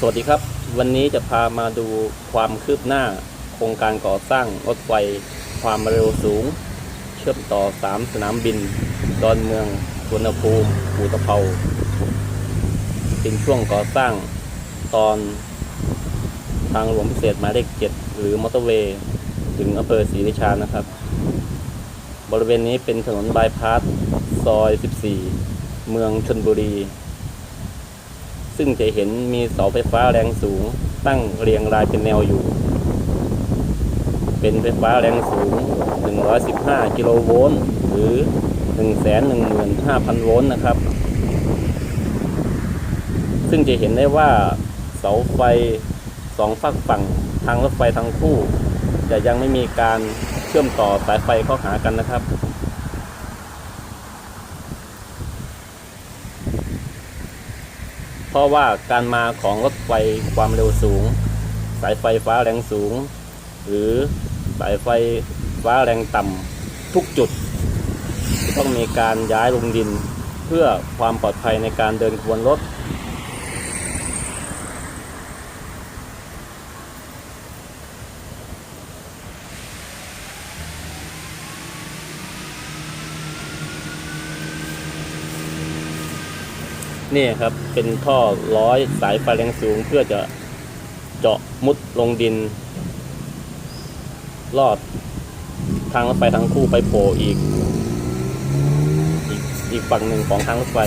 สวัสดีครับ วันนี้จะพามาดูความคืบหน้า โครงการก่อสร้างรถไฟความเร็วสูง เชื่อมต่อ 3 สนามบิน ดอนเมืองสุวรรณภูมิอูตะเภาเป็นช่วงก่อสร้างตอนทางหลวงพิเศษหมายเลข7หรือมอเตอร์เวย์ ถึงอำเภอศรีราชานะครับ บริเวณนี้เป็นถนนบายพาสซอย 14 เมืองชนบุรี ซึ่งจะเห็นมีเสาไฟฟ้าแรงสูง ตั้งเรียงรายเป็นแนวอยู่ เป็นไฟฟ้าแรงสูง 115 กิโลโวลต์หรือ 115,000 โวลต์นะครับ ซึ่งจะเห็นได้ว่าเสาไฟสองฝักฝั่งทางรถไฟทั้งคู่ จะยังไม่มีการเชื่อมต่อสายไฟเข้าหากันนะครับ เพ ราะว่าการมาของรถไฟความเร็วสูง สายไฟฟ้าแรงสูง หรือสายไฟฟ้าแรงต่ำทุกจุดต้องมีการย้ายลงดิน เพื่อความปลอดภัยในการเดินขบวนรถ นี่ครับเป็นท่อร้อยสายไฟแรงสูงเพื่อจะเจาะมุดลงดิน ลอดทางรถไฟทางคู่ไปโผล่อีก อีกฝั่งหนึ่งของทางรถไฟ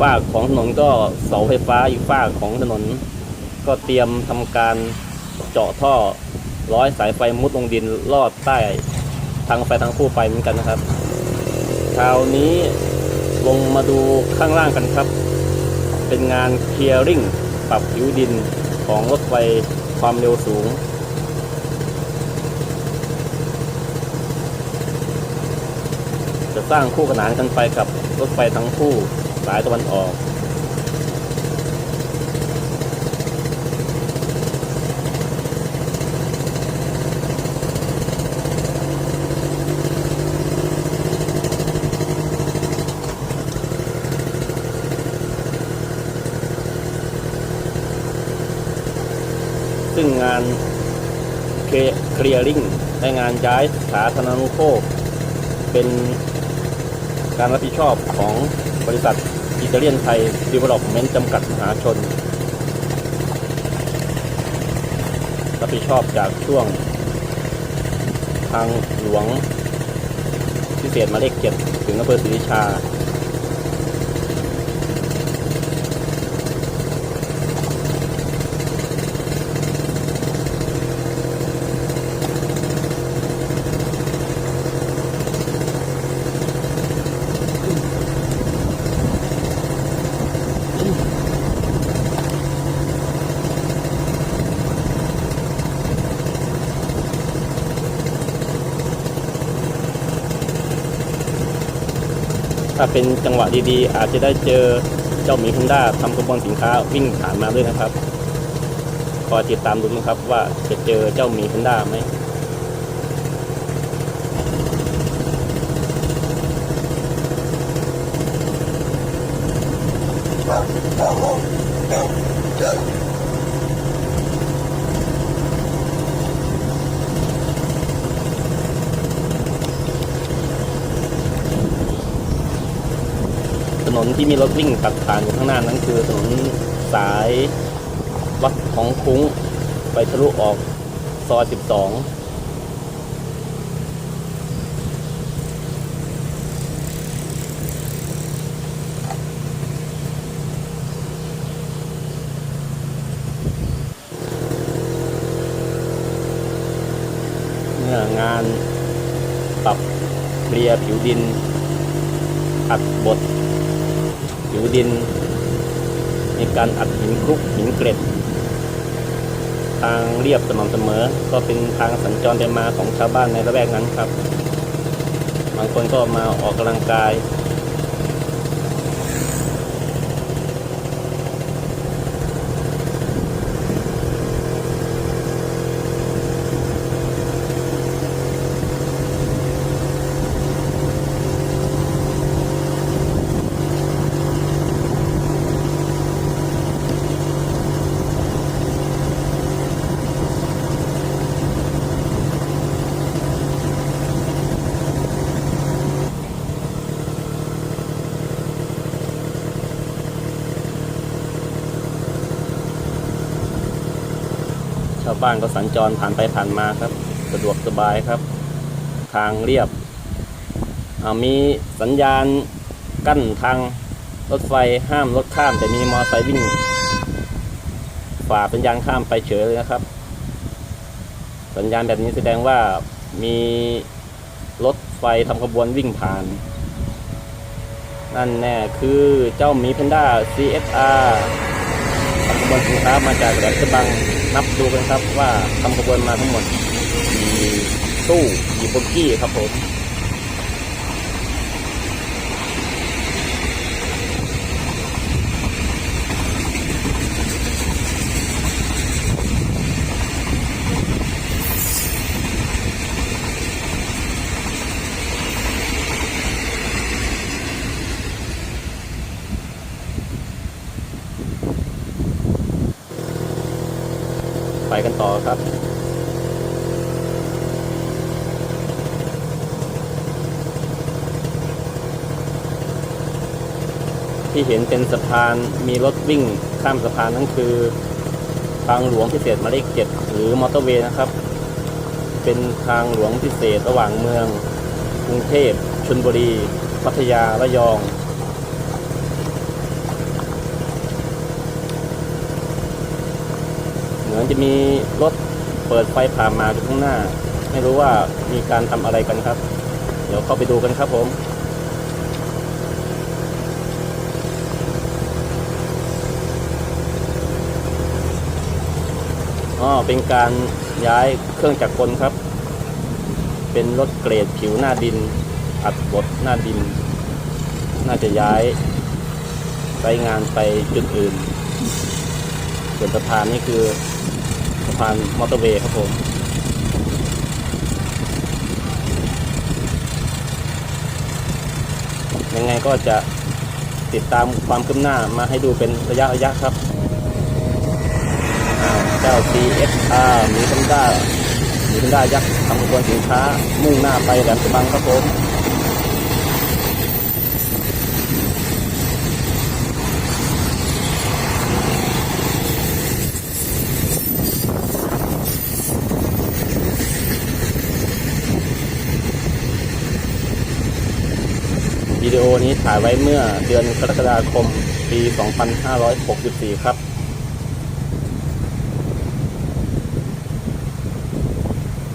ฝากของถนนก็เสาไฟฟ้าอีกฝากของถนน ก็เตรียมทำการเจาะท่อร้อยสายไฟมุดลงดินลอดใต้ทางไฟทางคู่ไปเหมือนกันนะครับ คราวนี้ลงมาดูข้างล่างกันครับ เป็นงานเคลียร์ริงปรับผิวดินของรถไฟความเร็วสูง จะสร้างคู่ขนานกันไปกับรถไฟทั้งคู่ สายตะวันออกซึ่งงานเคลียร์ริงและงานย้ายสาธารณูปโภคเป็นการรับผิดชอบของบริษัท อิตาเลียนไทยดีเวล็อปเมนต์จำกัดมหาชนรับผิดชอบจากช่วง ทางหลวงพิเศษมาเลขเจ็ดถึงอำเภอศรีชา ถ้าเป็นจังหวะดีๆ อาจจะได้เจอเจ้าหมีฮุนด้าทำกระบวนสินค้าวิ่งผ่านมาด้วยนะครับคอยติดตามดูนะครับว่าจะเจอเจ้าหมีฮุนด้าไหมถ นที่มีรถวิ่งตัดผ่านอยู่ข้างหน้านั้นคือถนนสายวัดของคุ้ง ไปทะลุออกซอย 12เมื่องานปรับเคลียร์ผิวดินอัดบด ผิวดิน ในการอัดหินคลุกหินเกล็ด ทางเรียบสม่ำเสมอ ก็เป็นทางสัญจรไปมาของชาวบ้านในละแวกนั้นครับ บางคนก็มาออกกำลังกาย บ้านก็สัญจรผ่านไปผ่านมาครับ สะดวกสบายครับ ทางเรียบ มีสัญญาณกั้นทางรถไฟห้ามรถข้าม แต่มีมอเตอร์ไซค์วิ่งฝ่าสัญญาณข้ามไปเฉยเลยนะครับ สัญญาณแบบนี้แสดงว่ามีรถไฟทำขบวนวิ่งผ่าน นั่นแน่คือเจ้าหมีแพนด้า CSR ทำขบวนสินค้ามาจากแหลมฉบัง นับดูกันครับว่าทำขบวนมาทั้งหมดกี่ตู้กี่โบกี้ครับผม ไปกันต่อครับที่เห็นเป็นสะพานมีรถวิ่งข้ามสะพานนั่นคือทางหลวงพิเศษหมายเลขเจ็ดหรือมอเตอร์เวย์นะครับ เป็นทางหลวงพิเศษระหว่างเมือง กรุงเทพชลบุรี พัทยาระยอง เห มือนจะมีรถเปิดไฟผ่านมาอยู่ข้างหน้า ไม่รู้ว่ามีการทำอะไรกันครับ เดี๋ยวเข้าไปดูกันครับผมอ๋อเป็นการย้ายเครื่องจักรกลครับ เป็นรถเกรดผิวหน้าดิน อัดบดหน้าดิน น่าจะย้ายไปงานไปจุดอื่นส่วนสะพานนี่คือ สะพานมอเตอร์เวย์ครับผมยังไงก็จะติดตามความคืบหน้ามาให้ดูเป็นระยะระยะครับ เจ้า CSR มีคันด้ามีคันด้ายักษ์ทำขบวนสินค้ามุ่งหน้าไปแหลมฉบังครับผม วิดีโอนี้ถ่ายไว้เมื่อเดือนกรกฎาคม ปี 2564 ครับ